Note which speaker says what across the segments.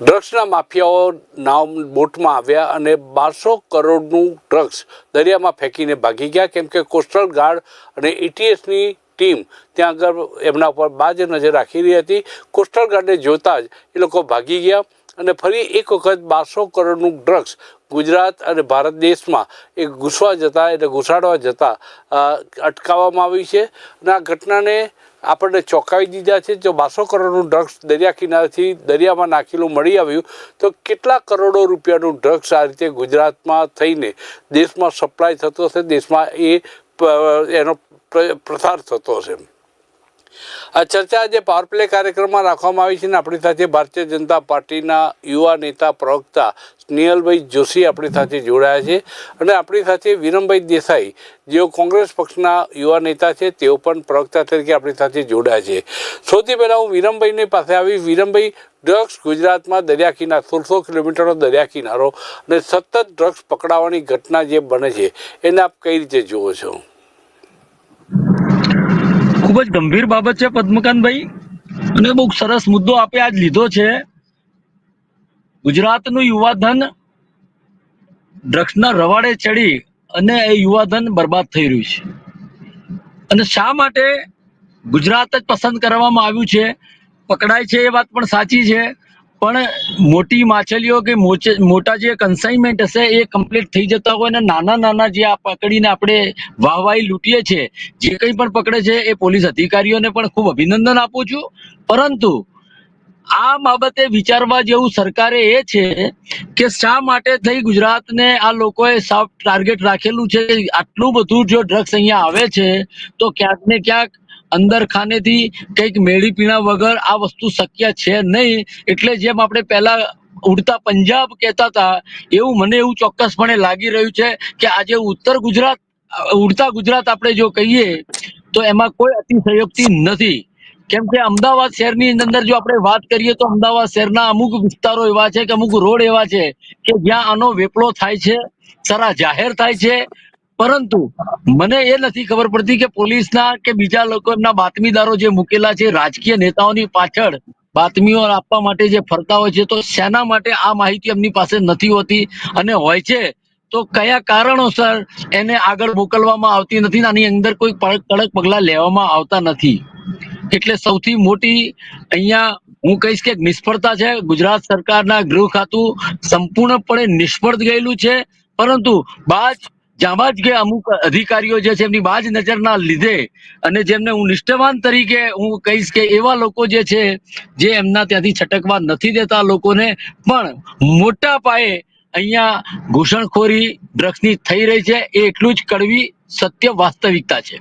Speaker 1: ડ્રગ્સના માફિયાઓ નામ બોટમાં આવ્યા અને બારસો કરોડનું ડ્રગ્સ દરિયામાં ફેંકીને ભાગી ગયા. કેમ કે કોસ્ટલ ગાર્ડ અને એટીએસની ટીમ ત્યાં આગળ એમના પર બાજ નજર રાખી રહી હતી. કોસ્ટલ ગાર્ડને જોતા જ એ લોકો ભાગી ગયા. અને ફરી એક વખત બારસો કરોડનું ડ્રગ્સ ગુજરાત અને ભારત દેશમાં એ ઘૂસવા જતાં, એટલે ઘૂસાડવા જતાં અટકાવવામાં આવી છે. અને આ ઘટનાને આપણને ચોંકાવી દીધા છે. જો બારસો કરોડનું ડ્રગ્સ દરિયા કિનારેથી દરિયામાં નાખેલું મળી આવ્યું, તો કેટલા કરોડો રૂપિયાનું ડ્રગ્સ આ રીતે ગુજરાતમાં થઈને દેશમાં સપ્લાય થતો હશે, દેશમાં એ એનો પ્રસાર થતો હશે આ ચર્ચા આજે પાવર પ્લે કાર્યક્રમમાં રાખવામાં આવી છે અને આપણી સાથે ભારતીય જનતા પાર્ટીના યુવા નેતા પ્રવક્તા સ્નેહલભાઈ જોશી આપણી સાથે જોડાયા છે અને આપણી સાથે વિરમભાઈ દેસાઈ, જેઓ કોંગ્રેસ પક્ષના યુવા નેતા છે, તેઓ પણ પ્રવક્તા તરીકે આપણી સાથે જોડાયા છે. સૌથી પહેલાં હું વિરમભાઈની પાસે આવી. વિરમભાઈ, ડ્રગ્સ ગુજરાતમાં દરિયા કિનારો, સોળસો કિલોમીટરનો દરિયા કિનારો અને સતત ડ્રગ્સ પકડાવવાની ઘટના જે બને છે, એને આપ કઈ રીતે જુઓ છો?
Speaker 2: ખૂબ જ ગંભીર બાબત છે પદ્મકાંતભાઈ. અને બહુ સરસ મુદ્દો આપે આજ લીધો છે. ગુજરાતનું યુવાધન ડ્રગ્સના રવાડે ચડી અને એ યુવાધન બરબાદ થઈ રહ્યું છે. અને શા માટે ગુજરાત જ પસંદ કરવામાં આવ્યું છે? પકડાય છે એ વાત પણ સાચી છે. પણ મોટી માછલીઓ કે મોટા જે કન્સાઇનમેન્ટ હશે એ કમ્પ્લીટ થઈ જતા હોય અને નાના નાના જે આ પકડીને આપણે વાહવાહી લૂંટીએ છીએ, જે કંઈ પણ પકડે છે એ પોલીસ અધિકારીઓને પણ ખૂબ અભિનંદન આપું છું. પરંતુ આ બાબતે વિચારવા જેવું સરકારે એ છે કે શા માટે થઈ ગુજરાતને આ લોકોએ સાફ ટાર્ગેટ રાખેલું છે? આટલું બધું જો ડ્રગ્સ અહીંયા આવે છે, તો ક્યાંક ને ક્યાંક અંદર ખાનેથી કંઈક મેળી પીણા વગર આ વસ્તુ શક્ય છે નહીં. એટલે જેમ આપણે પહેલા ઉડતા પંજાબ કહેતા હતા, એવું મને એવું ચોક્કસપણે લાગી રહ્યું છે કે આજે ઉત્તર ગુજરાત, ઉડતા ગુજરાત આપણે જો કહીએ, તો એમાં કોઈ અતિશયોક્તિ નથી. કેમ કે અમદાવાદ શહેરની અંદર જો આપણે વાત કરીએ તો અમદાવાદ શહેરના અમુક વિસ્તારો એવા છે કે અમુક રોડ એવા છે કે જ્યાં આનો વેપલો થાય છે, સરા જાહેર થાય છે પરંતુ મને એ નથી ખબર પડતી કે પોલીસના કે બીજા લોકો એમના બાતમીદારો જે મૂકેલા છે, રાજકીય નેતાઓની પાછળ બાતમીઓ આપવા માટે જે ફરતા હોય છે, તો શેના માટે આ માહિતી એમની પાસે નથી હોતી અને હોય છે? તો કયા કારણોસર એને આગળ મોકલવામાં આવતી નથી આની અંદર કોઈ કડક પગલા લેવામાં આવતા નથી? એટલે સૌથી મોટી અહીંયા હું કહીશ કે નિષ્ફળતા છે. ગુજરાત સરકારના ગૃહ ખાતું સંપૂર્ણપણે નિષ્ફળ ગયેલું છે. પરંતુ બાજ જાબાજ કે અમુક અધિકારીઓ જે છે એમની બાજ નજરના લીધે અને જેમને હું નિષ્ઠાવાન તરીકે હું કહીશ કે એવા લોકો જે છે, જે એમના ત્યાંથી છટકવા નથી દેતા લોકોને, પણ મોટા પાયે અહીંયા ઘૂસણખોરી ડ્રગ્સની થઈ રહી છે, એ એટલું જ કડવી સત્ય વાસ્તવિકતા છે.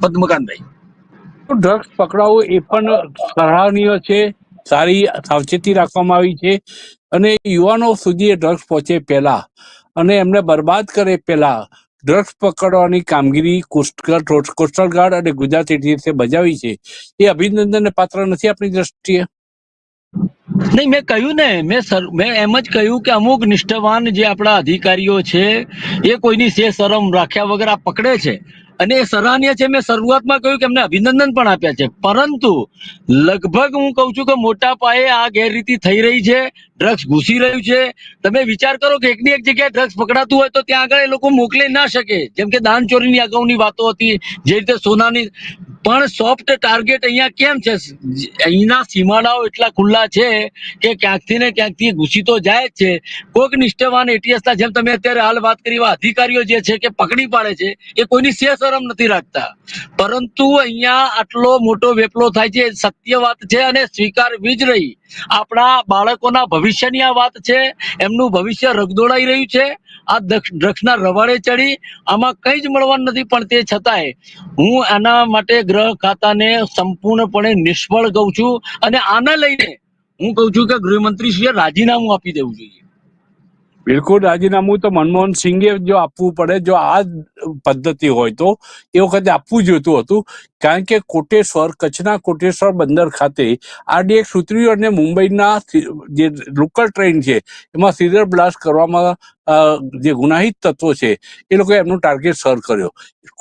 Speaker 2: પદ્મકાંતભાઈ.
Speaker 1: ડ્રગ્સ પકડાવો એ પણ સરાહનીય છે, સારી સાવચેતી રાખવામાં આવી છે અને યુવાનો સુધી એ ડ્રગ્સ પહોંચે પહેલા. અને એમને બરબાદ કરે પહેલા ડ્રગ્સ પકડવાની કામગીરી કોસ્ટગાર્ડ કોસ્ટલ ગાર્ડ અને ગુજરાત એટીએસે બજાવી છે. એ અભિનંદનને પાત્ર નથી આપણી દ્રષ્ટિએ?
Speaker 2: નહીં, મેં કહ્યું ને, મેં સર, મેં એમ જ કહ્યું કે અમુક નિષ્ઠાવાન જે આપણા અધિકારીઓ છે, એ કોઈની સે શરમ રાખ્યા વગર આ પકડે છે. અને એ સરાહનીય છે, મેં શરૂઆતમાં કહ્યું કે એમને અભિનંદન પણ આપ્યા છે. પરંતુ લગભગ હું કહું છું કે મોટા પાયે આ ગેરરીતિ થઈ રહી છે, ડ્રગ્સ ઘૂસી રહ્યું છે. તમે વિચાર કરો કે એકની એક જગ્યાએ ડ્રગ્સ પકડાતું હોય તો ત્યાં આગળ એ લોકો મોકલી ના શકે. જેમ કે દાન ચોરીની અગાઉની વાતો હતી, જે રીતે સોનાની પણ સોફ્ટ ટાર્ગેટ અહીંયા કેમ છે? અહીંના સીમાડાઓ એટલા ખુલ્લા છે કે ક્યાંકથી ને ક્યાંકથી ઘૂસી તો જાય જ છે. કોઈક નિષ્ઠાવાન એટીએસના, જેમ તમે અત્યારે હાલ વાત કરી, એવા અધિકારીઓ જે છે કે પકડી પાડે છે, એ કોઈની સે શરમ નથી રાખતા. પરંતુ અહીંયા આટલો મોટો વેપલો થાય છે સત્ય વાત છે અને સ્વીકારવી જ રહી. આપણા બાળકોના ભવિષ્યની આ વાત છે, એમનું ભવિષ્ય રગદોડાઈ રહ્યું છે, આ ડ્રગ્સના રવાડે ચડી, આમાં કંઈ જ મળવાનું નથી, પણ તે છતાંય હું આના માટે ગ્રહ ખાતાને સંપૂર્ણપણે નિષ્ફળ કહું છું અને આને લઈને હું કહું છું કે ગૃહમંત્રી શ્રીએ રાજીનામું આપી દેવું જોઈએ.
Speaker 1: બિલકુલ રાજીનામું તો મનમોહન સિંઘે જો આપવું પડે, જો આ પદ્ધતિ હોય તો, એ વખતે આપવું જોઈતું હતું કારણ કે કોટેશ્વર, કચ્છના કોટેશ્વર બંદર ખાતે આરડીએક્સ ઉતર્યું અને મુંબઈના જે લોકલ ટ્રેન છે, એમાં સિરિયલ બ્લાસ્ટ કરવામાં જે ગુનાહિત તત્વો છે, એ લોકોએ એમનું ટાર્ગેટ સર કર્યો.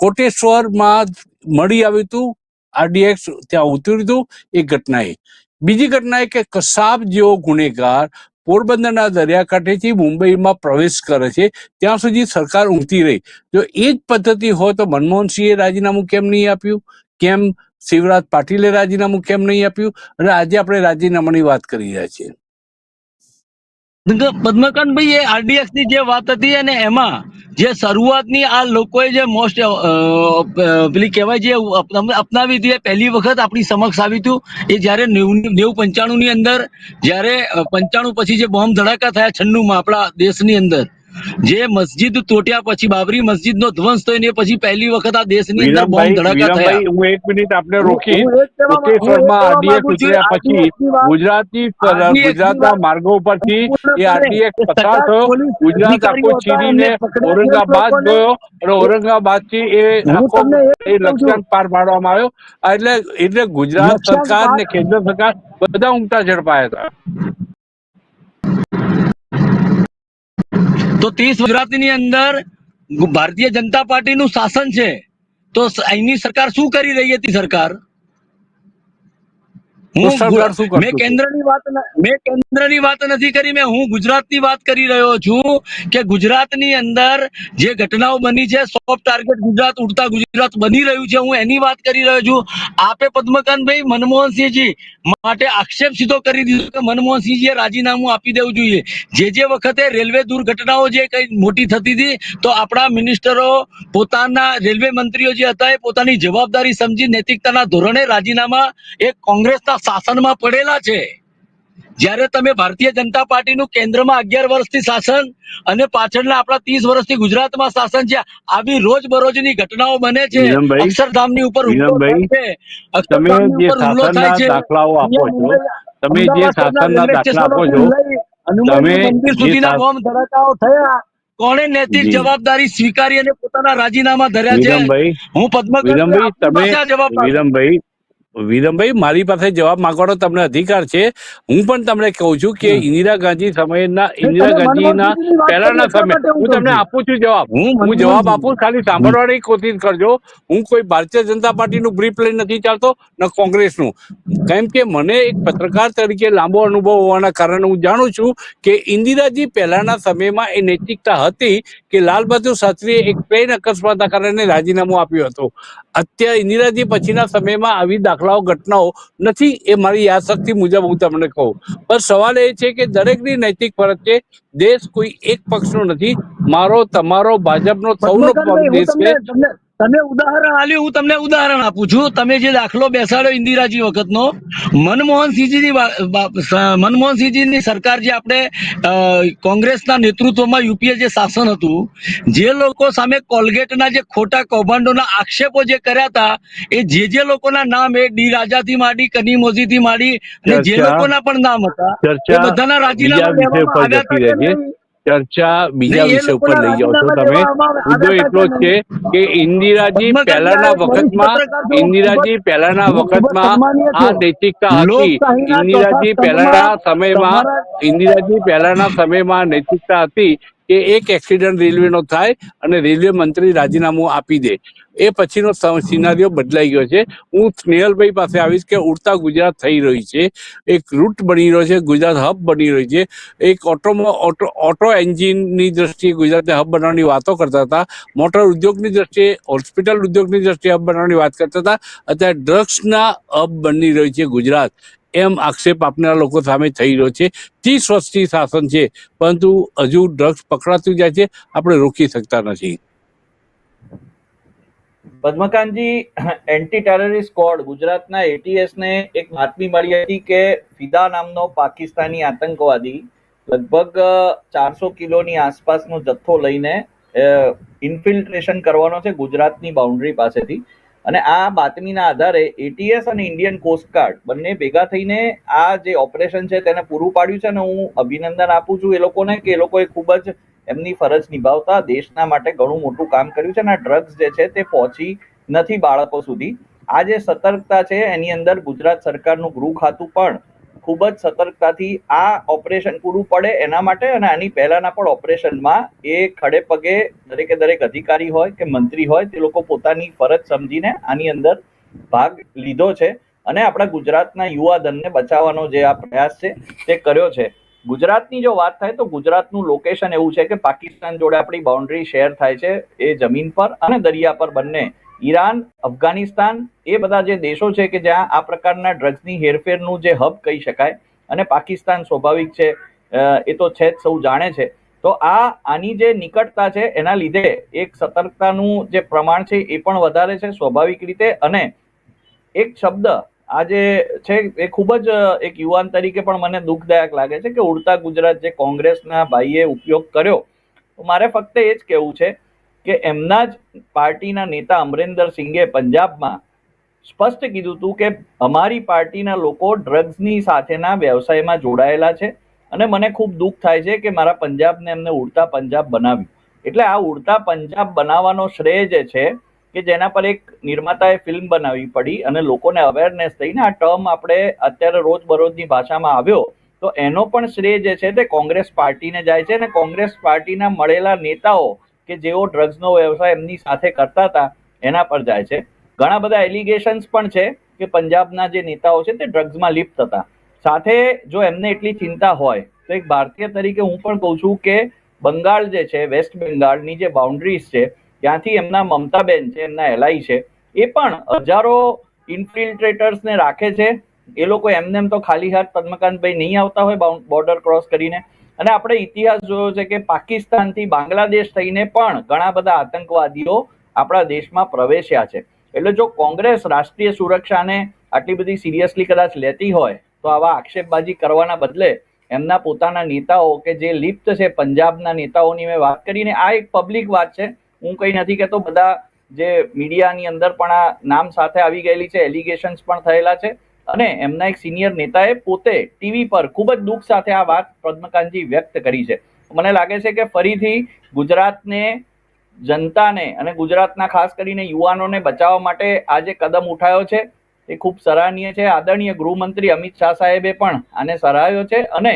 Speaker 1: કોટેશ્વરમાં મળી આવ્યું હતું, આરડીએક્સ ત્યાં ઉતર્યું હતું, એ ઘટનાએ.
Speaker 3: બીજી ઘટના એ કે કસાબ જેવો ગુનેગાર પોરબંદરના દરિયાકાંઠેથી મુંબઈમાં પ્રવેશ કરે છે, ત્યાં સુધી સરકાર ઊંઘતી રહી. જો એ જ પદ્ધતિ હોય તો મનમોહનસિંહે રાજીનામું કેમ નહીં આપ્યું? કેમ શિવરાજ પાટીલે રાજીનામું કેમ નહીં આપ્યું? અને આજે આપણે રાજીનામાની વાત કરી રહ્યા છીએ.
Speaker 2: પદ્મકાંતભાઈ એ આરડીએક્સની જે વાત હતી અને એમાં જે શરૂઆતની આ લોકોએ જે મોસ્ટ પેલી કહેવાય જે અપનાવી હતી એ પહેલી વખત આપણી સમક્ષ આવ્યું હતું. એ જ્યારે નેવું પંચાણું ની અંદર જ્યારે પંચાણું પછી જે બોમ્બ ધડાકા થયા છન્નુમાં આપણા દેશની અંદર જે મસ્જિદ તોટ્યા પછી બાબરી મસ્જિદ નો ધ્વંસ થયો ને પછી પહેલી વખત આ દેશની અંદર બોમ્બ ધડાકા થયા.
Speaker 1: હું એક મિનિટ આપને રોકી.
Speaker 2: હું શર્મા
Speaker 1: આરડીએક્સ ઉતર્યા પછી
Speaker 2: વાત
Speaker 1: ગુજરાતની માર્ગો ઉપરથી એ આરડીએક્સ પસાર થયો. ગુજરાત આખો છીરીને ઔરંગાબાદ ગયો. અને ઔરંગાબાદથી એ આખો
Speaker 2: એ.
Speaker 1: લક્ષ્યાંક પાર પાડવામાં આવ્યો. એટલે એટલે ગુજરાત સરકાર ને કેન્દ્ર સરકાર બધા ઉમટા ઝડપાયા હતા.
Speaker 2: તો ત્રીસ ગુજરાતની અંદર ભારતીય જનતા પાર્ટીનું શાસન છે, તો અહીંની સરકાર શું કરી રહી હતી સરકાર હું
Speaker 3: કુશળ ગાર્ડ શું
Speaker 2: ગુ-
Speaker 3: કરતું
Speaker 2: મેં? કેન્દ્રની વાત મેં કેન્દ્રની વાત નથી કરી મેં હું ગુજરાતની વાત કરી રહ્યો છું કે ગુજરાતની અંદર જે ઘટનાઓ બની છે સોફ્ટ ટાર્ગેટ ગુજરાત ઉડતા ગુજરાત બની રહ્યું છે હું એની વાત કરી રહ્યો છું આપે પદ્મકાંતભાઈ મનમોહનસિંહજી માટે આક્ષેપ સીધો કરી દીધો કે મનમોહનસિંહજીએ રાજીનામું આપી દેવું જોઈએ જે જે વખતે રેલવે દુર્ઘટનાઓ જે કઈ મોટી થતી હતી તો આપણા મિનિસ્ટરો પોતાના રેલવે મંત્રીઓ જે હતા એ પોતાની જવાબદારી સમજી નૈતિકતાના ધોરણે રાજીનામા એક કોંગ્રેસના શાસનમાં પડેલા છે. જ્યારે તમે ભારતીય જનતા પાર્ટીનું કેન્દ્રમાં અગિયાર વર્ષથી શાસન અને પાછળના આપણા ત્રીસ વર્ષથી ગુજરાતમાં શાસન છે આવી રોજબરોજની ઘટનાઓ બને છે. અક્ષરધામની ઉપર
Speaker 1: તમે જે શાસનના દાખલાઓ આપો છો તમે જે શાસનના દાખલા આપો છો તમે
Speaker 2: મંદિર સુધીના બોમ્બ ધડાકાઓ થયા. કોણે નૈતિક જવાબદારી સ્વીકારી અને પોતાના રાજીનામા ધર્યા છે? હું પદ્મભાઈ
Speaker 1: તમે
Speaker 2: પાસે જવાબ માંગુ.
Speaker 1: વિરમભાઈ
Speaker 3: મારી પાસે જવાબ માંગવાનો તમને અધિકાર છે. હું પણ તમને કહું છું કે ઇન્દિરા ગાંધી સમયના ઇન્દિરા ગાંધીના પહેલાના સમય.
Speaker 2: હું
Speaker 3: હું તમને આપું છું જવાબ.
Speaker 2: હું
Speaker 3: હું જવાબ આપું ખાલી સાંભળવાની કોશિશ કરજો. હું કોઈ ભારતીય જનતા પાર્ટીનું બ્રીફ લઈને નથી ચાલતો ન કોંગ્રેસનું. કેમ કે મને એક પત્રકાર તરીકે લાંબો અનુભવ હોવાના કારણે હું જાણું છું કે ઇન્દિરાજી પહેલાના સમયમાં એ નૈતિકતા હતી કે લાલ બહાદુર શાસ્ત્રીએ એક પ્લેન અકસ્માતના કારણે રાજીનામું આપ્યું હતું. અત્યારે ઇન્દિરાજી પછીના સમયમાં આવી દાખલાઓ ઘટનાઓ નથી એ મારી યાદશક્તિ મુજબ હું તમને કહું. પણ સવાલ એ છે કે દરેકની નૈતિક ફરજ છે દેશ કોઈ એક પક્ષનો નથી. મારો તમારો ભાજપનો સૌનો દેશ છે.
Speaker 2: તમે ઉદાહરણ આલ્યું હું તમને ઉદાહરણ આપું છું. તમે જે દાખલો બેસાડ્યો ઇન્દિરાજી વખતનો મનમોહનસિંહજીની મનમોહનસિંહજીની સરકાર જે આપણે કોંગ્રેસના નેતૃત્વમાં યુપીએ જે શાસન હતું જે લોકો સામે કોલગેટના જે ખોટા કૌભાંડોના આક્ષેપો જે કર્યા હતા એ જે જે લોકોના નામ એ ડી રાજાથી માંડી કનીમોજીથી માંડી અને જે લોકોના પણ નામ હતા એ બધાના રાજીનામા
Speaker 1: ચર્ચા બીજા વિષય ઉપર લઈ જાઓ છો તમે. મુદ્દો એટલો જ છે કે ઇન્દિરાજી પહેલાના વખતમાં ઇન્દિરાજી પહેલાના વખતમાં આ. નૈતિકતા હતી. ઇન્દિરાજી પહેલાના સમયમાં ઇન્દિરાજી પહેલાના સમયમાં નૈતિકતા હતી. કે એક એક્સિડન્ટ રેલવેનો થાય અને રેલવે મંત્રી રાજીનામું આપી દે. એ પછીનો સિનારીઓ બદલાઈ ગયો છે. હું સ્નેહલભાઈ પાસે આવીશ કે ઉડતા ગુજરાત થઈ રહી છે. એક રૂટ બની રહ્યો છે, ગુજરાત હબ બની રહી છે. એક ઓટોમાં ઓટો ઓટો એન્જિનની દ્રષ્ટિએ ગુજરાતને હબ બનાવવાની વાતો કરતા હતા. મોટર ઉદ્યોગની દ્રષ્ટિએ હોસ્પિટલ ઉદ્યોગની દ્રષ્ટિએ હબ બનાવવાની વાત કરતા હતા. અત્યારે ડ્રગ્સના હબ બની રહ્યું છે ગુજરાત. એમ આક્ષેપ આપનારા લોકો સામે થઈ રહ્યો છે. ત્રીસ વર્ષથી શાસન છે, પરંતુ હજુ ડ્રગ્સ પકડાતું જાય છે, આપણે રોકી શકતા નથી.
Speaker 4: પદ્મકાંતજી એન્ટી ટેરરિસ્ટ સ્કોડ, ગુજરાતના એટીએસ ને એક બાતમી મળી હતી કે ફિદા નામનો પાકિસ્તાની આતંકવાદી લગભગ ચારસો કિલોની આસપાસનો જથ્થો લઈને ઇન્ફિલ્ટ્રેશન કરવાનો છે ગુજરાતની બાઉન્ડ્રી પાસેથી. અને આ બાતમીના આધારે એટીએસ અને ઇન્ડિયન કોસ્ટગાર્ડ બંને ભેગા થઈને આ જે ઓપરેશન છે તેને પૂરું પાડ્યું છે અને હું અભિનંદન આપું છું એ લોકોને કે એ લોકોએ ખૂબ જ એમની ફરજ નિભાવતા દેશના માટે ઘણું મોટું કામ કર્યું છે અને આ ડ્રગ્સ જે છે તે પહોંચી નથી બાળકો સુધી. આ જે સતર્કતા છે એની અંદર ગુજરાત સરકારનું ગૃહ ખાતું પણ ખૂબ જ સતર્કતાથી આ ઓપરેશન પૂરું પડે એના માટે અને આની પહેલાના પણ ઓપરેશનમાં એ ખડે પગે દરેકે દરેક અધિકારી હોય કે મંત્રી હોય તે લોકો પોતાની ફરજ સમજીને આની અંદર ભાગ લીધો છે અને આપણા ગુજરાતના યુવાધનને બચાવવાનો જે આ પ્રયાસ છે તે કર્યો છે. ગુજરાતની જો વાત થાય તો ગુજરાતનું લોકેશન એવું છે કે પાકિસ્તાન જોડે આપણી બાઉન્ડ્રી શેર થાય છે એ જમીન પર અને દરિયા પર બંને ઈરાન, અફઘાનિસ્તાન એ બધા જે દેશો છે કે જ્યાં આ પ્રકારના ડ્રગ્સની હેરફેરનું જે હબ કહી શકાય અને પાકિસ્તાન સ્વાભાવિક છે એ તો છે જ, સૌ જાણે છે. તો આ આની જે નિકટતા છે એના લીધે એક સતર્કતાનું જે પ્રમાણ છે એ પણ વધારે છે સ્વાભાવિક રીતે અને એક શબ્દ આ જે છે એ ખૂબ જ એક યુવાન તરીકે પણ મને દુઃખદાયક લાગે છે કે ઉડતા ગુજરાત જે કોંગ્રેસના ભાઈએ ઉપયોગ કર્યો. મારે ફક્ત એ જ કહેવું છે કે એમના જ પાર્ટીના નેતા અમરેન્દર સિંઘે પંજાબમાં સ્પષ્ટ કીધું હતું કે અમારી પાર્ટીના લોકો ડ્રગ્સની સાથેના વ્યવસાયમાં જોડાયેલા છે અને મને ખૂબ દુઃખ થાય છે કે મારા પંજાબને એમને ઉડતા પંજાબ બનાવ્યું. એટલે આ ઉડતા પંજાબ બનાવવાનો શ્રેય જે છે કે જેના પર એક નિર્માતાએ ફિલ્મ બનાવવી પડી અને લોકોને અવેરનેસ થઈને આ ટર્મ આપણે અત્યારે રોજબરોજની ભાષામાં આવ્યો, તો એનો પણ શ્રેય જે છે તે કોંગ્રેસ પાર્ટીને જાય છે અને કોંગ્રેસ પાર્ટીના મળેલા નેતાઓ કે જેઓ ડ્રગ્સનો વ્યવસાય એમની સાથે કરતા હતા, એના પર જાય છે. ઘણા બધા એલિગેશન્સ પણ છે કે પંજાબના જે નેતાઓ છે તે ડ્રગ્સમાં લિપ્ત હતા. સાથે જો એમને એટલી ચિંતા હોય, તો એક ભારતીય તરીકે હું પણ કહું છું કે બંગાળ જે છે, વેસ્ટ બંગાળની જે બાઉન્ડ્રીઝ છે, ત્યાંથી એમના મમતાબેન છે, એમના એલઆઈ છે, એ પણ હજારો ઇન્ફિલ્ટ્રેટર્સને રાખે છે. એ લોકો એમને એમ તો ખાલી હાથ પદ્મકાંતભાઈ નહીં આવતા હોય બોર્ડર ક્રોસ કરીને. અને આપણે ઇતિહાસ જોયો છે કે પાકિસ્તાનથી બાંગ્લાદેશ થઈને પણ ઘણા બધા આતંકવાદીઓ આપણા દેશમાં પ્રવેશ્યા છે. એટલે જો કોંગ્રેસ રાષ્ટ્રીય સુરક્ષાને આટલી બધી સિરિયસલી કદાચ લેતી હોય, તો આવા આક્ષેપબાજી કરવાના બદલે એમના પોતાના નેતાઓ કે જે લિપ્ત છે પંજાબના નેતાઓની મેં વાત કરીને, આ એક પબ્લિક વાત છે. હું કંઈ નથી કહેતો, બધા જે મીડિયાની અંદર પણ આ નામ સાથે આવી ગયેલી છે, એલિગેશન્સ પણ થયેલા છે. અને એમના એક સિનિયર નેતાએ પોતે ટીવી પર ખૂબ જ દુઃખ સાથે આ વાત પદ્મકાંતજી વ્યક્ત કરી છે. મને લાગે છે કે ફરીથી ગુજરાતને, જનતાને અને ગુજરાતના ખાસ કરીને યુવાનોને બચાવવા માટે આ જે કદમ ઉઠાયો છે, એ ખૂબ સરાહનીય છે. આદરણીય ગૃહમંત્રી અમિત શાહ સાહેબે પણ આને સરાહ્યો છે અને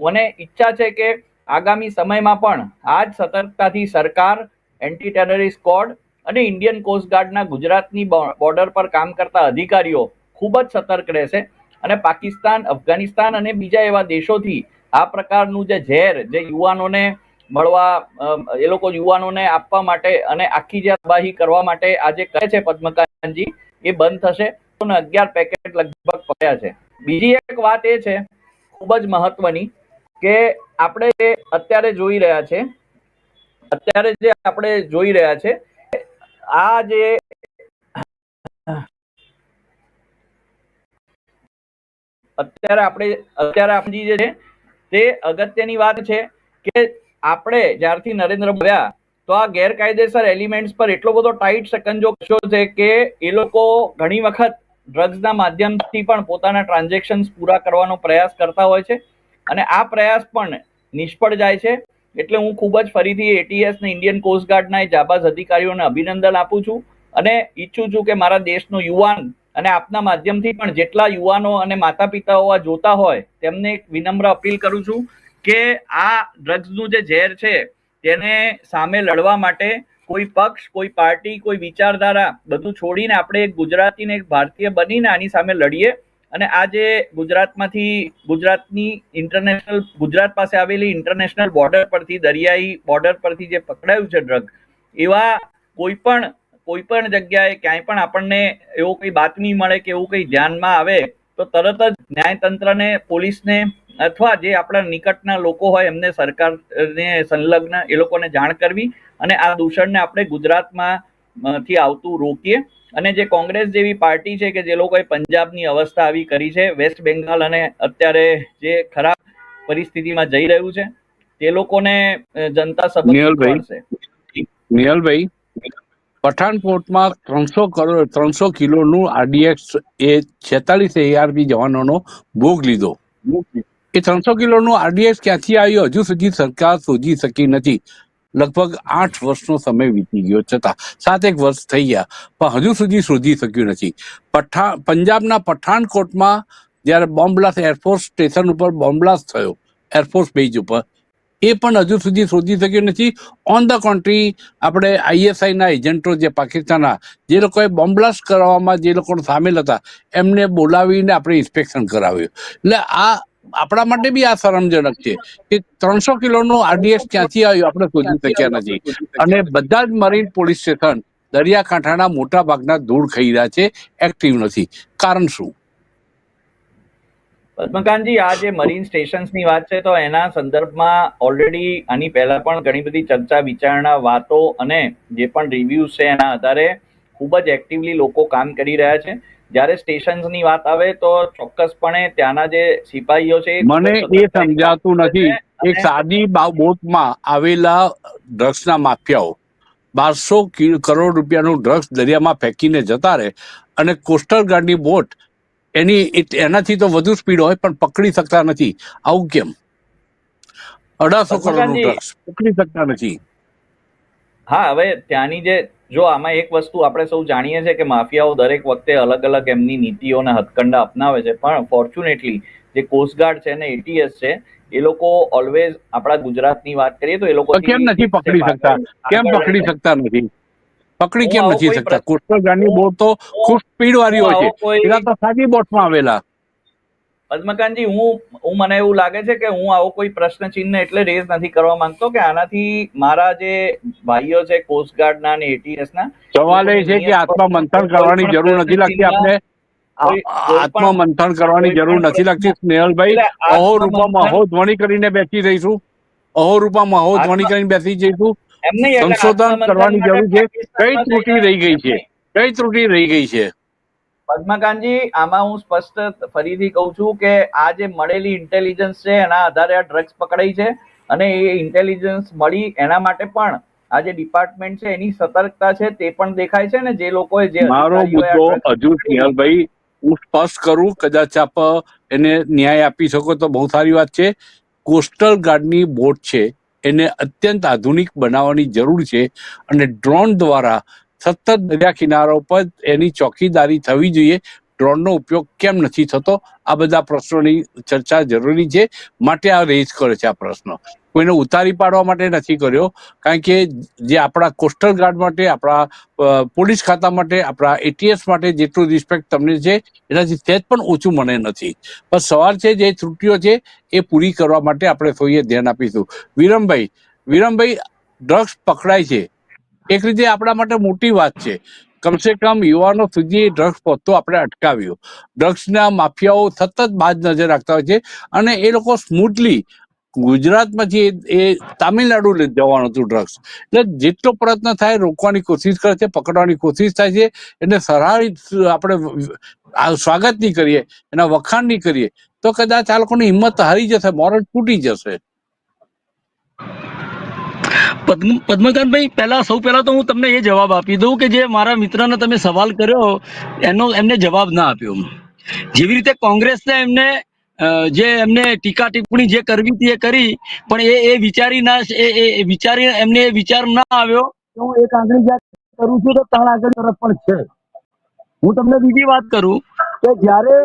Speaker 4: મને ઈચ્છા છે કે આગામી સમયમાં પણ આ જ સતર્કતાથી સરકાર એન્ટી ટેરરિસ્ટ સ્કોડ અને ઇન્ડિયન કોસ્ટગાર્ડના ગુજરાતની બોર્ડર પર કામ કરતા અધિકારીઓ ખૂબ જ સતર્ક રહેશે. અને પાકિસ્તાન, અફઘાનિસ્તાન અને બીજા એવા દેશોથી આ પ્રકારનું જે ઝેર, જે યુવાનોને મળવા એ લોકો યુવાનોને આપવા માટે અને આખી જે તબાહી કરવા માટે આ જે કહે છે પદ્મકાંતજી એ બંધ થશે. અગિયાર પેકેટ લગભગ પડ્યા છે. બીજી એક વાત એ છે, ખૂબ જ મહત્વની, કે આપણે અત્યારે જોઈ રહ્યા છે, અત્યારે જે આપણે જોઈ રહ્યા છે, આ જે અત્યારે આપણે અત્યારે આપણે જે છે, તે અગત્યની વાત છે કે આપણે જ્યારથી નરેન્દ્ર મોદી તો આ ગેરકાયદેસર એલિમેન્ટ્સ પર એટલો બધો ટાઈટ સકંજો કશો છે કે એ લોકો ઘણી વખત ડ્રગ્સના માધ્યમથી પણ પોતાના ટ્રાન્ઝેક્શન્સ પૂરા કરવાનો પ્રયાસ કરતા હોય છે અને આ પ્રયાસ પણ નિષ્ફળ જાય છે. એટલે હું ખૂબ જ ફરીથી એટીએસ ને ઇન્ડિયન કોસ્ટગાર્ડના એ જાબાઝ અધિકારીઓને અભિનંદન આપું છું અને ઈચ્છું છું કે મારા દેશનો યુવાન અને આપના માધ્યમથી પણ જેટલા યુવાનો અને માતા પિતાઓ આ જોતા હોય, તેમને એક વિનમ્ર અપીલ કરું છું કે આ ડ્રગ્સનું જે ઝેર છે, તેને સામે લડવા માટે કોઈ પક્ષ, કોઈ પાર્ટી, કોઈ વિચારધારા બધું છોડીને આપણે એક ગુજરાતીને એક ભારતીય બનીને આની સામે લડીએ. અને આ જે ગુજરાતમાંથી, ગુજરાતની ઇન્ટરનેશનલ ગુજરાત પાસે આવેલી ઇન્ટરનેશનલ બોર્ડર પરથી, દરિયાઈ બોર્ડર પરથી જે પકડાયું છે ડ્રગ એવા કોઈ પણ કોઈ પણ જગ્યાએ ક્યાંય પણ આપણને એવો કોઈ બાતમી મળે કે એવું કંઈ ધ્યાનમાં આવે તો તરત જ ન્યાયતંત્રને પોલીસને અથવા જે આપણા નિકટના લોકો હોય એમને સરકારને સંલગ્ન એ લોકોને જાણ કરવી અને આ દૂષણને આપણે ગુજરાતમાં થી આવતું રોકીએ અને જે કોંગ્રેસ જેવી પાર્ટી છે કે જે લોકોએ પંજાબની અવસ્થા આવી કરી છે વેસ્ટ બેંગાલ અને અત્યારે જે ખરાબ પરિસ્થિતિમાં જઈ રહ્યું છે તે લોકોને જનતા સબક
Speaker 1: નિહાલભાઈ. પઠાણકોટમાં ત્રણસો કરોડ, ત્રણસો કિલોનું આરડીએક્સ એ છેતાલીસ એઆરપી જવાનોનો ભોગ લીધો. એ ત્રણસો કિલોનું આરડીએક્સ ક્યાંથી આવ્યું? હજુ સુધી સરકાર શોધી શકી નથી. લગભગ આઠ વર્ષનો સમય વીતી ગયો છતાં. સાતેક વર્ષ થઈ ગયા, પણ હજુ સુધી શોધી શક્યું નથી. પઠાણ પંજાબના પઠાણકોટમાં જ્યારે bomb blast air force station ઉપર બોમ્બ બ્લાસ્ટ થયો, એરફોર્સ બેઝ ઉપર એ પણ હજુ સુધી શોધી શક્યું નથી. ઓન ધ કોન્ટ્રી આપણે આઈએસઆઈના એજન્ટો જે પાકિસ્તાનના, જે લોકોએ બોમ્બલાસ્ટ કરવામાં જે લોકો સામેલ હતા, એમને બોલાવીને આપણે ઇન્સ્પેક્શન કરાવ્યું. એટલે આ આપણા માટે બી આ શરમજનક છે કે ત્રણસો કિલોનું આરડીએસ ક્યાંથી આવ્યું આપણે શોધી શક્યા નથી. અને બધા જ મરીન પોલીસ સ્ટેશન દરિયાકાંઠાના મોટા ભાગના ધૂળ ખાઈ રહ્યા છે એક્ટિવ નથી. કારણ શું?
Speaker 4: પદ્મકાંતજી આ જે મરીન સ્ટેશન્સની વાત છે તો એના સંદર્ભમાં ઓલરેડી આની પહેલા પણ ઘણી બધી ચર્ચા વિચારણા વાતો અને જે પણ રિવ્યુઝ છે એના આધારે ખૂબ જ એક્ટિવલી લોકો કામ કરી રહ્યા છે. જ્યારે સ્ટેશન્સની વાત આવે તો ચોક્કસપણે ત્યાંના જે સિપાહીઓ છે
Speaker 1: મને એ સમજાતું નથી એક સાદી બોટમાં આવેલા ડ્રગ્સના માફિયાઓ બારસો કરોડ રૂપિયાનું ડ્રગ્સ દરિયામાં ફેંકીને જતા રહે અને કોસ્ટલ ગાર્ડની બોટ એની એનાથી તો વધુ સ્પીડ હોય પણ પકડી શકતા નથી. આવું કેમ? અઢારસો કરોડનું ડ્રગ્સ પકડી શકતા નથી.
Speaker 4: હા હવે ત્યાંની જે જો આમાં એક વસ્તુ આપણે સૌ જાણીએ છીએ કે માફિયાઓ દરેક વખતે અલગ અલગ એમની નીતિઓના હથકંડા અપનાવે છે પણ ફોર્ચ્યુનેટલી જે કોસ્ટગાર્ડ છે ને એટીએસ છે એ લોકો ઓલવેઝ આપણા ગુજરાતની વાત કરીએ તો એ લોકો
Speaker 1: કેમ નથી પકડી શકતા? કેમ પકડી શકતા નથી? પકડી કેમ નથી શકતા?
Speaker 4: પ્રશ્ન-
Speaker 1: કોસ્ટલ ગાર્ડની બોટ તો ખૂબ સ્પીડ વાળી હોય છે. પેલા તો સાદી બોટમાં આવેલા.
Speaker 4: પદ્મકાંતજી હું હું મને એવું લાગે છે કે હું આવો કોઈ પ્રશ્ન ચિહ્ન એટલે રેઝ નથી કરવા માંગતો કે આનાથી મારા જે ભાઈઓ છે કોસ્ટગાર્ડના એટીએસ ના
Speaker 1: સવાલ એ છે કે આત્મા મંથન કરવાની જરૂર નથી લાગતી. આપણે
Speaker 4: કોઈ- કોઈ
Speaker 1: આત્મા મંથન કરવાની જરૂર નથી લાગતી. સ્નેહલભાઈ અહો રૂપામાં
Speaker 4: આત્મમંથન-
Speaker 1: અહો ધ્વનિ કરીને બેસી રહીશું અહો રૂપામાં અહો ધ્વનિ કરીને બેસી જઈશું. સંશોધન કરવાની જરૂર છે. કઈ ત્રુટિ રહી ગઈ છે? કઈ ત્રુટિ રહી ગઈ છે?
Speaker 4: પદ્મકાંતજી આમાં હું સ્પષ્ટ ફરીથી કહું છું કે આ જે મળેલી ઇન્ટેલિજન્સ છે એના આધારે આ ડ્રગ્સ પકડાઈ છે અને એ ઇન્ટેલિજન્સ મળી એના માટે પણ આ જે ડિપાર્ટમેન્ટ છે એની સતર્કતા છે તે પણ દેખાય છે ને જે લોકોએ જે
Speaker 1: મારો મુદ્દો હજુ સ્નેહલભાઈ હું સ્પષ્ટ કરું કદાચ આપ એને ન્યાય આપી શકો તો બહુ સારી વાત છે. કોસ્ટલ ગાર્ડની બોટ છે એને અત્યંત આધુનિક બનાવવાની જરૂર છે અને ડ્રોન દ્વારા સતત દરિયા કિનારો પર એની ચોકીદારી થવી જોઈએ. ડ્રોનનો ઉપયોગ કેમ નથી થતો? આ બધા પ્રશ્નોની ચર્ચા જરૂરી છે. માટે આ રેઝ કરે છે આ પ્રશ્ન. કોઈને ઉતારી પાડવા માટે નથી કર્યો. કારણ કે જે આપણા કોસ્ટલ ગાર્ડ માટે, આપણા પોલીસ ખાતા માટે, આપણા એટીએસ માટે જેટલું રિસ્પેક્ટ તમને છે, એનાથી સહેજ પણ ઓછું મને નથી. પણ સવાલ છે, જે ત્રુટીઓ છે, એ પૂરી કરવા માટે આપણે સૌએ ધ્યાન આપીશું. વિરમભાઈ વિરમભાઈ, ડ્રગ્સ પકડાય છે. એક રીતે આપણા માટે મોટી વાત છે. કમસે કમ યુવાનો સુધી ડ્રગ્સ પહોંચતો આપણે અટકાવ્યો ડ્રગ્સના માફિયાઓ સતત બાજ નજર રાખતા હોય છે અને એ લોકો સ્મૂથલી ગુજરાતમાંથી એ તામિલનાડુ જવાનું હતું ડ્રગ્સ એટલે જેટલો પ્રયત્ન થાય રોકવાની કોશિશ કરે છે, પકડવાની કોશિશ થાય છે એટલે સરાહી આપણે સ્વાગત નહીં કરીએ, એના વખાણ નહીં કરીએ, તો કદાચ આ લોકોની હિંમત હારી જશે, મોરલ તૂટી જશે.
Speaker 2: પદ્મ, પદ્મકાંતભાઈ, પહેલા, સૌ પહેલા તો હું તમને એ જવાબ આપી દઉં કે જે મારા મિત્રને તમે સવાલ કર્યો, એનો એમને જવાબ ના આપ્યો. જેવી રીતે કોંગ્રેસને એમને જે એમને ટીકા ટિપ્પણી જે કરવી હતી એ કરી, પણ એ એ વિચારી ના એ વિચારી, એમને એ વિચાર ના આવ્યો. હું એક આંગળી જાત કરું છું તો ત્રણ આંગળી તરફ પણ છે. હું તમને બીજી વાત કરું કે જ્યારે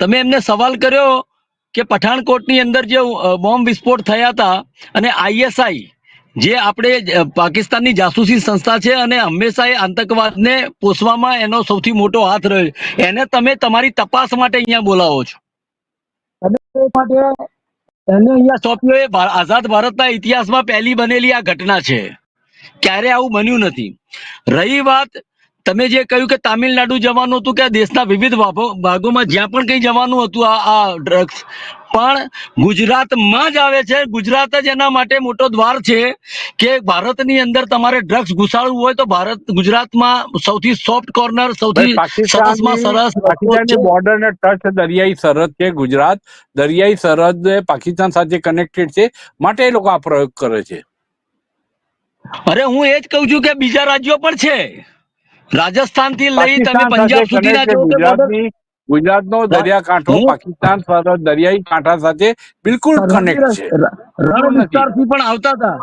Speaker 2: તમે એમને સવાલ કર્યો કે પઠાણકોટની અંદર જે બોમ્બ વિસ્ફોટ થયા હતા અને આઈએસઆઈ જે આપણે પાકિસ્તાનની જાસૂસી સંસ્થા છે અને હંમેશા એ આતંકવાદને પોષવામાં એનો સૌથી મોટો હાથ રહ્યો છે. એને તમે તમારી તપાસ માટે અહીંયા બોલાવો છો. માટે એને અહીંયા સોંપ્યો એ આઝાદ ભારતના ઇતિહાસમાં પહેલી બનેલી આ ઘટના છે. ક્યારે આવું બન્યું નથી. રહી વાત તમે જે કહ્યું કે તામિલનાડુ જવાનું હતું કે દેશના વિવિધ ભાગોમાં જ્યાં પણ કંઈ જવાનું હતું આ આ ડ્રગ્સ પણ ગુજરાતમાં જ આવે છે. ગુજરાત જ એના માટે મોટો દ્વાર છે કે ભારતની અંદર તમારે ડ્રગ્સ ઘુસાડવું હોય તો ભારત ગુજરાતમાં સૌથી સોફ્ટ કોર્નર સૌથી સરસમાં સરસ
Speaker 1: બોર્ડર ને ટચ દરિયાઈ સરહદ છે ગુજરાત. દરિયાઈ સરહદ પાકિસ્તાન સાથે કનેક્ટેડ છે. માટે એ લોકો આ પ્રયોગ કરે છે.
Speaker 2: અરે હું એ જ કહું છું કે બીજા રાજ્યો પણ છે. રાજસ્થાનથી લઈ તમે પંજાબ
Speaker 1: સાથે
Speaker 2: સુધીના
Speaker 1: ગુજરાતની. ગુજરાતનો દરિયાકાંઠો પાકિસ્તાન સરહદ દરિયાઈ કાંઠા સાથે બિલકુલ કનેક્ટ છે.
Speaker 2: રણ વિસ્તારથી પણ આવતા હતા.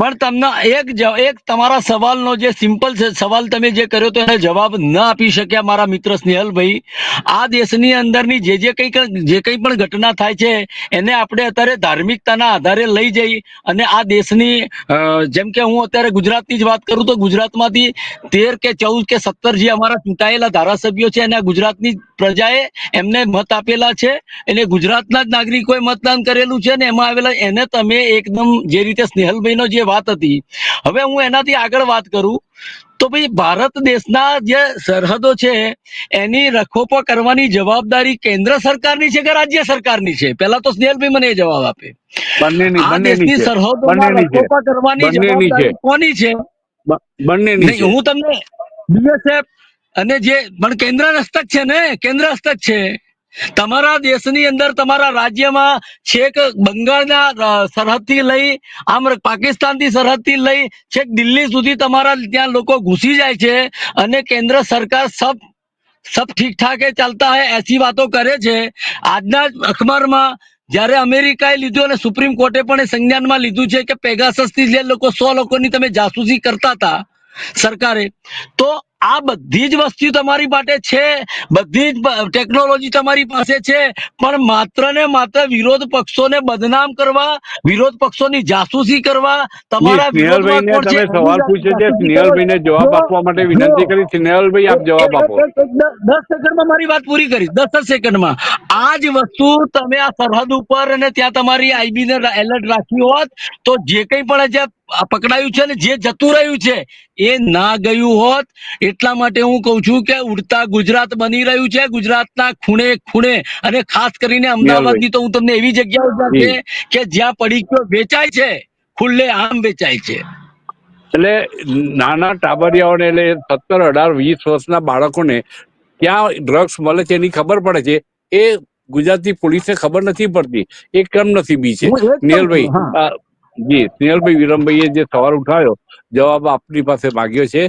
Speaker 2: પણ તમને એક એક તમારા સવાલનો જે સિમ્પલ સવાલ તમે જે કર્યો તો એને જવાબ ન આપી શક્યા મારા મિત્ર સ્નેહલભાઈ. આ દેશની અંદરની જે જે કંઈ કંઈ- જે કંઈ પણ ઘટના થાય છે, એને આપણે અત્યારે ધાર્મિકતાના આધારે લઈ જઈ અને આ દેશની જેમ કે હું અત્યારે ગુજરાતની જ વાત કરું તો ગુજરાતમાંથી તેર કે ચૌદ કે સત્તર જે અમારા ચૂંટાયેલા ધારાસભ્યો છે અને ગુજરાતની પ્રજાએ એમને મત આપેલા છે એટલે ગુજરાતના જ નાગરિકોએ મતદાન કરેલું છે ને એમાં આવેલા, એને તમે એકદમ જે રીતે સ્નેહલભાઈનો જે વાત હતી. હવે હું એનાથી આગળ વાત કરું. તો ભાઈ ભારત દેશના જે સરહદો છે એની રખોપો કરવાની જવાબદારી કેન્દ્ર સરકારની છે કે રાજ્ય સરકારની છે? પહેલા તો સ્નેહલભાઈ મને એ જવાબ આપે. આ દેશની સરહદોમાં
Speaker 1: બંનેની
Speaker 2: કરવાની જવાબદારી કોની છે?
Speaker 1: બંનેની
Speaker 2: હું તમને બીએસએફ અને જે પણ કેન્દ્ર હસ્તક છે ને? કેન્દ્ર હસ્તક છે. તમારા દેશની અંદર તમારા રાજ્યમાં છેક બંગાળના સરહદ સરહદથી લઈ, આમ પાકિસ્તાનથી સરહદથી લઈ, છેક દિલ્હી સુધી તમારા ત્યાં લોકો ઘૂસી જાય છે અને કેન્દ્ર સરકાર સબ સબ ઠીક ઠાક ચાલતા હે, એસી વાતો કરે છે. આજના અખબારમાં જ્યારે અમેરિકાએ લીધું અને સુપ્રીમ કોર્ટે પણ એ સંજ્ઞાનમાં લીધું છે કે પેગાસસથી જે લોકો, સો લોકોની તમે જાસૂસી કરતા હતા સરકારે તો આ બધી જ વસ્તુ તમારી માટે છે બધી જ ટેકનોલોજી તમારી પાસે છે પણ માત્ર ને માત્ર વિરોધ પક્ષોને બદનામ કરવા વિરોધ પક્ષોની જાસૂસી કરવા તમારા
Speaker 1: સ્નેહલભાઈને
Speaker 2: વિરોધમાં કોણ છે?
Speaker 1: તમે સવાલ
Speaker 2: એની
Speaker 1: છે સ્નેહલભાઈને જવાબ આપવા માટે વિનંતી કરી સ્નેહલભાઈ આપ જવાબ આપો.
Speaker 2: એક- એક- એક- દ- દસ સેકન્ડમાં મારી વાત પૂરી કરી દસ સેકન્ડમાં. આ જ વસ્તુ તમે આ સરહદ ઉપર અને ત્યાં તમારી આઈબી ને એલર્ટ રાખી હોત તો જે કંઈ પણ જે પકડાયું છે ને જે જતું રહ્યું છે એ ના ગયું હોત એટલા માટે હું કહું છું કે ઉડતા ગુજરાત બની રહ્યું છે ગુજરાતના ખૂણે ખૂણે. અને ખાસ કરીને અમદાવાદની તો હું તમને એવી જગ્યાઓ કે જ્યાં પડીકીઓ વેચાય છે ખુલ્લે આમ વેચાય છે.
Speaker 1: એટલે નાના ટાબરિયાઓને એટલે સત્તર અઢાર વીસ વર્ષના બાળકોને ક્યાં ડ્રગ્સ મળે છે એની ખબર પડે છે? એ ગુજરાતની પોલીસને ખબર નથી પડતી. એ
Speaker 2: એ જ કહું છું,
Speaker 1: સ્નેહલભાઈ જી સ્નેહલભાઈ વિરમભાઈએ જે સવાલ ઉઠાવ્યો જવાબ આપની પાસે માગ્યો છે.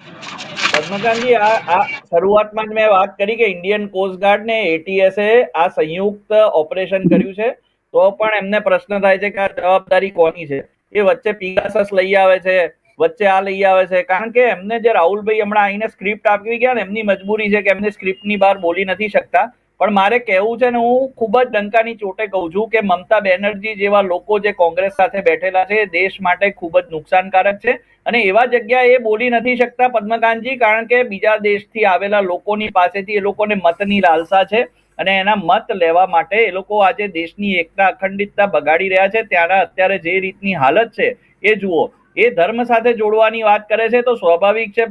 Speaker 4: પદ્મકાંતજી, આ શરૂઆતમાં જ મેં વાત કરી કે ઇન્ડિયન કોસ્ટગાર્ડ ને એટીએસ એ આ સંયુક્ત ઓપરેશન કર્યું છે. તો પણ એમને પ્રશ્ન થાય છે કે આ જવાબદારી કોની છે? એ વચ્ચે પીગાસસ લઈ આવે છે, વચ્ચે આ લઈ આવે છે. કારણ કે એમને જે રાહુલભાઈ હમણાં આવીને સ્ક્રિપ્ટ આપી ગયા ને, એમની મજબૂરી છે કે એમને સ્ક્રિપ્ટની બહાર બોલી નથી શકતા. પણ મારે કહેવું છે ને, હું ખૂબ જ ડંકાની ચોટે કહું છું કે મમતા બેનર્જી જેવા લોકો જે કોંગ્રેસ સાથે બેઠેલા છે, એ દેશ માટે ખૂબ જ નુકસાનકારક છે. અને એવા જગ્યાએ બોલી નથી શકતા પદ્મકાંતજી, કારણ કે બીજા દેશથી આવેલા લોકોની પાસેથી એ લોકોને મતની લાલસા છે અને એના મત લેવા માટે એ લોકો આજે દેશની એકતા, અખંડિતતા બગાડી રહ્યા છે. ત્યાંના અત્યારે જે રીતની હાલત છે, એ જુઓ. એ ધર્મ સાથે જોડવાની વાત કરે છે તો સ્વાભાવિક છે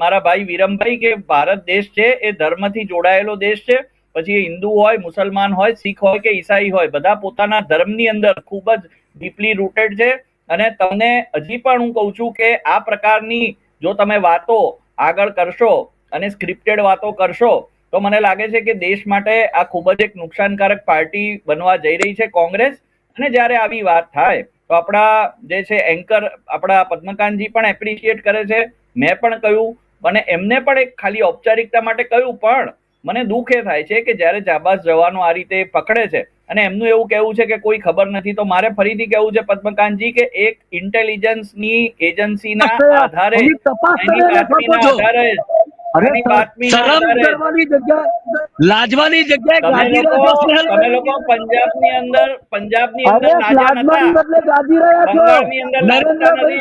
Speaker 4: મારા ભાઈ વિરમભાઈ કે ભારત દેશ છે, એ ધર્મથી જોડાયેલો દેશ છે. પછી એ હિન્દુ હોય, મુસલમાન હોય, શીખ હોય કે ઈસાઈ હોય, બધા પોતાના ધર્મની અંદર ખૂબ જ ડીપલી રૂટેડ છે. અને તમને હજી પણ હું કહું છું કે આ પ્રકારની જો તમે વાતો આગળ કરશો અને સ્ક્રિપ્ટેડ વાતો કરશો, તો મને લાગે છે કે દેશ માટે આ ખૂબ જ એક નુકસાનકારક પાર્ટી બનવા જઈ રહી છે કોંગ્રેસ. અને જ્યારે આવી વાત થાય, તો આપણા જે છે એન્કર આપણા પદ્મકાંતજી પણ એપ્રિશિએટ કરે છે. મેં પણ કહ્યું અને એમને પણ એક ખાલી ઔપચારિકતા માટે કહ્યું, પણ મને દુઃખ એ થાય છે કે જ્યારે જાબાઝ જવાનો આ રીતે પકડે છે અને એમનું એવું કહેવું છે કે કોઈ ખબર નથી તો મારે ફરીથી કહેવું છે પદ્મકાંતજી કે એક ઇન્ટેલિજન્સની એજન્સીના આધારે. આધારે
Speaker 2: અરે શરમ કરવાની જગ્યા લાજવાની જગ્યાએ
Speaker 4: તમે લોકો પંજાબની અંદર પંજાબની અંદર
Speaker 2: લાજવાની બદલે ગાજી રહ્યા છો નરેન્દ્રભાઈ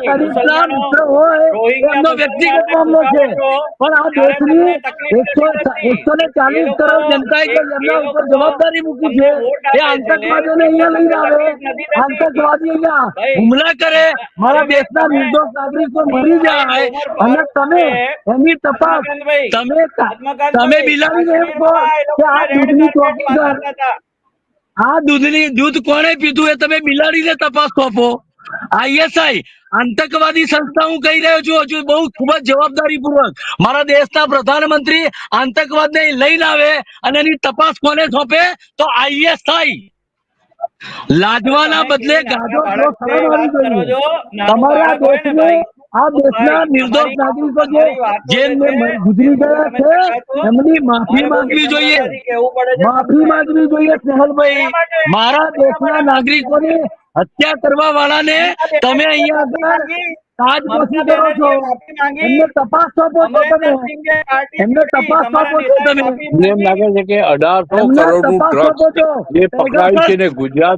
Speaker 2: હોય એમનો વ્યક્તિગત મામલો છે. પણ આ દેશની એકસો એકસો ને ચાલીસ કરોડ જનતાએ એમના ઉપર જવાબદારી મૂકી છે. એ આતંકવાદીઓને અહીંયા લઈને આવે. આતંકવાદી અહીંયા હુમલા કરે. મારા દેશના નિર્દોષ નાગરિકો મરી જાય. અને તમે એની તપાસ
Speaker 4: પદ્મકાંતભાઈ,
Speaker 2: તમે તમે બિલાડીને એમ કહો કે આ દૂધની ચોકીદાર આ દૂધની દૂધ કોણે પીધું એ તમે બિલાડીને તપાસ સોંપો. આઈએસઆઈ આતંકવાદી સંસ્થા હું કહી રહ્યો છું હજુ બહુ ખૂબ જ જવાબદારી પૂર્વક મારા દેશના પ્રધાનમંત્રી આતંકવાદને લઈને આવે અને એની તપાસ કોને સોંપે? તો આઈએસઆઈ લાજવાના
Speaker 4: તમે
Speaker 2: બદલે ગાજો તમારા
Speaker 4: ને
Speaker 2: દેશને આ દેશના નિર્દોષ નાગરિકો જે જે
Speaker 4: જે છે,
Speaker 2: મ- ગુજરી ગયા છે એમની માફી માંગવી જોઈએ. માફી માંગવી જોઈએ સ્નેહલભાઈ મારા દેશના નાગરિકોને હત્યા કરવા વાળાને તમે અહીંયા આગળ તાજ કરો છો. એમને તપાસ સોંપો છો તમે એમને તપાસ સોંપો છો તમે
Speaker 1: મને એમ લાગે છે કે અઢારસો
Speaker 2: કરોડ
Speaker 1: કરોડનું
Speaker 2: તપાસ
Speaker 1: ડ્રગ્સ
Speaker 2: છો
Speaker 1: જે. પકડાયું છે ને ગુજરાત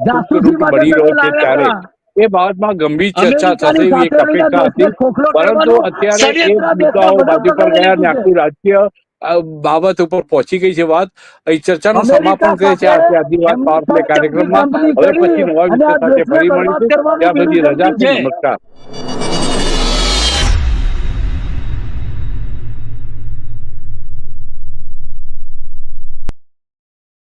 Speaker 1: રહ્યો છે ત્યારે એ બાબતમાં ગંભીર ચર્ચા
Speaker 2: થતી
Speaker 1: એવી એક અપેક્ષા હતી. પરંતુ અત્યારે એ મુદ્દાઓ બાજુ પર ગયા અને આખું રાજ્ય બાબત ઉપર પહોંચી ગઈ છે વાત. એ ચર્ચાનું સમાપન કરે છે
Speaker 2: સાથે
Speaker 1: આજથી આદિવાસી પાવર પ્લે કાર્યક્રમમાં. હવે પછી નવા વિષય સાથે ફરી મળીશું. ત્યાં સુધી રજા. નમસ્કાર.